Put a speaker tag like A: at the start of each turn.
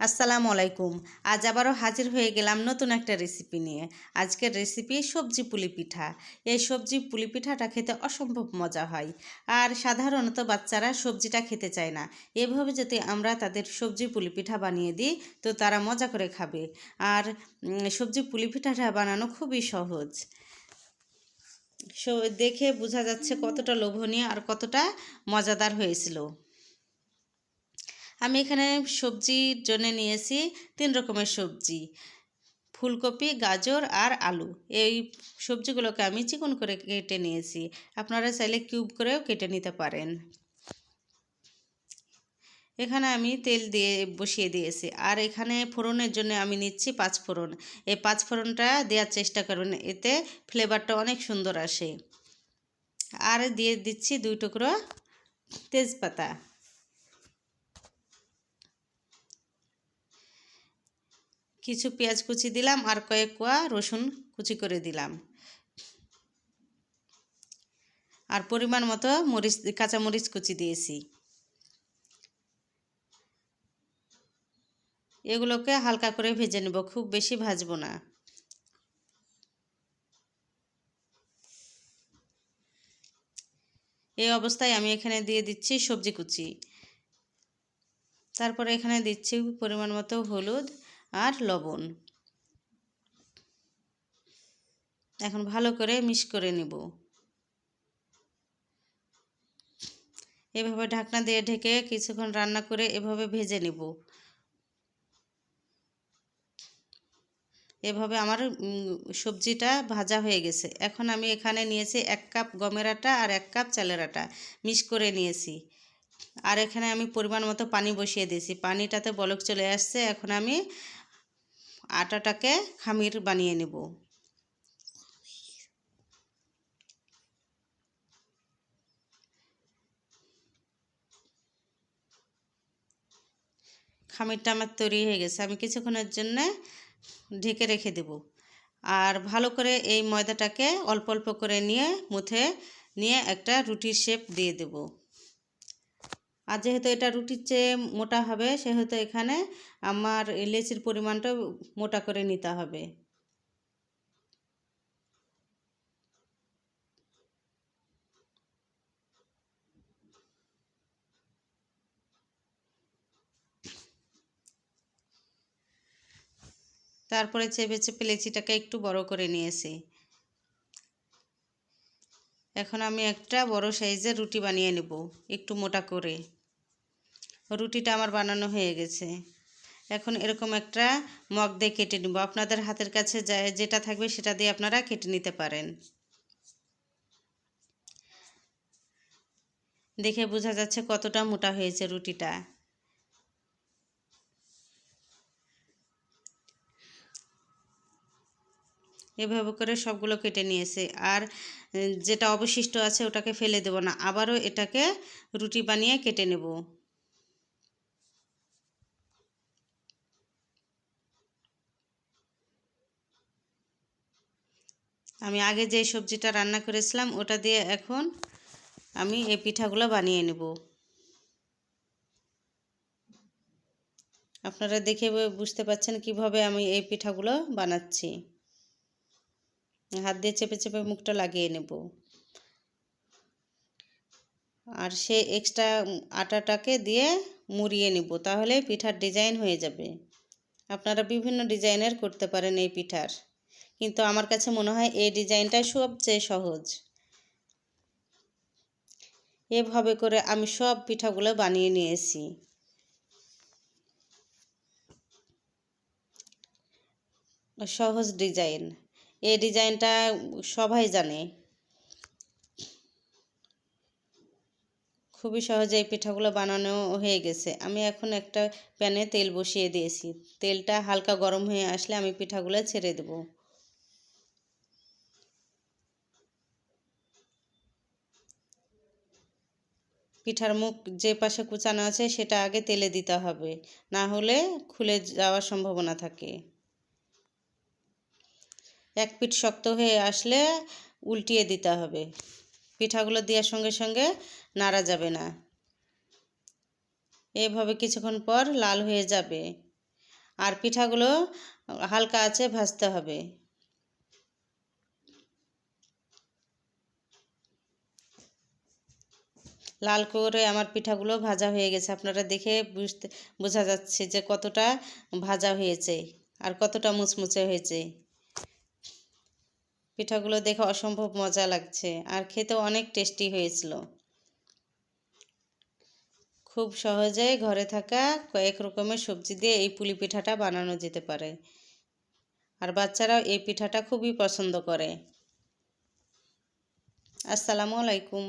A: আসসালামু আলাইকুম। আজ আবারও হাজির হয়ে গেলাম নতুন একটা রেসিপি নিয়ে। আজকের রেসিপি সবজি পুলি পিঠা। এই সবজি পুলি পিঠাটা খেতে অসম্ভব মজা হয়। আর সাধারণত বাচ্চারা সবজিটা খেতে চায় না। এভাবে যদি আমরা তাদের সবজি পুলি পিঠা বানিয়ে দিই, তো তারা মজা করে খাবে। আর সবজি পুলি পিঠাটা বানানো খুবই সহজ। দেখে বোঝা যাচ্ছে কতটা লোভনীয় আর কতটা মজাদার হয়েছিল। আমি এখানে সবজির জন্য নিয়েছি তিন রকমের সবজি। ফুলকপি, গাজর আর আলু। এই সবজিগুলোকে আমি চিকন করে কেটে নিয়েছি। আপনারা চাইলে কিউব করেও কেটে নিতে পারেন। এখানে আমি তেল দিয়ে বসিয়ে দিয়েছি। আর এখানে ফোড়নের জন্য আমি নিচ্ছি পাঁচ ফোড়ন। এই পাঁচ ফোড়নটা দেওয়ার চেষ্টা করবেন এতে ফ্লেভারটা অনেক সুন্দর আসে। আর দিয়ে দিচ্ছি দুই টুকরো তেজপাতা। কিছু পেঁয়াজ কুচি দিলাম আর কয়েক কোয়া রসুন কুচি করে দিলাম। আর পরিমাণ মতো মরিচ, কাঁচা মরিচ কুচি দিয়েছি। এগুলোকে হালকা করে ভেজে নেব, খুব বেশি ভাজবো না। এই অবস্থায় আমি এখানে দিয়ে দিচ্ছি সবজি কুচি। তারপরে এখানে দিচ্ছি পরিমাণ মতো হলুদ আর লবণ। এখন ভালো করে মিক্স করে নিব। এভাবে ঢাকনা দিয়ে ঢেকে কিছুক্ষণ রান্না করে এভাবে ভেজে নিব। এভাবে আমার সবজিটা ভাজা হয়ে গেছে। এখন আমি এখানে নিয়েছি এক কাপ গমের আটা আর এক কাপ চালের আটা মিক্স করে নিয়েছি। আর এখানে আমি পরিমাণ মতো পানি বসিয়ে দিয়েছি। পানিটাতে বলক চলে আসছে। এখন আমি আটাটাকে খামির বানিয়ে নেব। খামিরটা আমার তৈরি হয়ে গেছে, আমি কিছুক্ষণের জন্য ঢেকে রেখে দেব। আর ভালো করে এই ময়দাটাকে অল্প অল্প করে নিয়ে মুথে নিয়ে একটা রুটির শেপ দিয়ে দেব। আর যেহেতু এটা রুটির চেয়ে মোটা হবে, সেহেতু এখানে আমার লেচির পরিমাণটা মোটা করে নিতে হবে। তারপরে চেপে চেপে লেচিটাকে একটু বড় করে নিয়েছি। এখন আমি একটা বড় সাইজের রুটি বানিয়ে নেব, একটু মোটা করে। রুটিটা আমার বানানো হয়ে গেছে। এখন এরকম একটা মগ দিয়ে কেটে নেব। আপনাদের হাতের কাছে যেটা থাকবে সেটা দিয়ে আপনারা কেটে নিতে পারেন। দেখে বোঝা যাচ্ছে কতটা মোটা হয়েছে রুটিটা। এভাবে করে সবগুলো কেটে নিয়েছে। আর, যেটা অবশিষ্ট আছে ওটাকে ফেলে দেব না। আবারও এটাকে রুটি বানিয়ে কেটে নেব। আমি আগে যে সবজিটা রান্না করেছিলাম, ওটা দিয়ে এখন আমি এই পিঠাগুলো বানিয়ে নেব। আপনারা দেখে বুঝতে পাচ্ছেন কীভাবে আমি এই পিঠাগুলো বানাচ্ছি। হাত দিয়ে চেপে চেপে মুখটা লাগিয়ে নেব। আর সে এক্সট্রা আটাটাকে দিয়ে মুড়িয়ে নেব, তাহলে পিঠার ডিজাইন হয়ে যাবে। আপনারা বিভিন্ন ডিজাইনের করতে পারেন এই পিঠার। কিন্তু আমার কাছে মনে হয় এই ডিজাইনটাই সবচেয়ে সহজ। এভাবে করে আমি সব পিঠাগুলো বানিয়ে নিয়েছি। সহজ ডিজাইন। এই ডিজাইনটা সবাই জানে। খুবই সহজে এই পিঠাগুলো বানানো হয়ে গেছে। আমি এখন একটা প্যানে তেল বসিয়ে দিয়েছি। তেলটা হালকা গরম হয়ে আসলে আমি পিঠাগুলো ছেড়ে দেব। পিঠার মুখ যে পাশে কুচানো আছে সেটা আগে তেলে দিতে হবে। না হলে খুলে যাওয়ার সম্ভাবনা থাকে। এক পিঠ শক্ত হয়ে আসলে উল্টিয়ে দিতে হবে। পিঠাগুলো দেওয়ার সঙ্গে সঙ্গে নাড়া যাবে না। এভাবে কিছুক্ষণ পর লাল হয়ে যাবে। আর পিঠাগুলো হালকা আছে ভাজতে হবে। লাল করে আমার পিঠাগুলো ভাজা হয়ে গেছে। আপনারা দেখে বুঝতে, বোঝা যাচ্ছে যে কতটা ভাজা হয়েছে আর কতটা মুচমুচে হয়েছে। পিঠাগুলো দেখে অসম্ভব মজা লাগছে আর খেতে অনেক টেস্টি হয়েছিল। খুব সহজে ঘরে থাকা কয়েক রকমের সবজি দিয়ে এই পুলি পিঠাটা বানানো যেতে পারে। আর বাচ্চারাও এই পিঠাটা খুবই পছন্দ করে। আসসালামু আলাইকুম।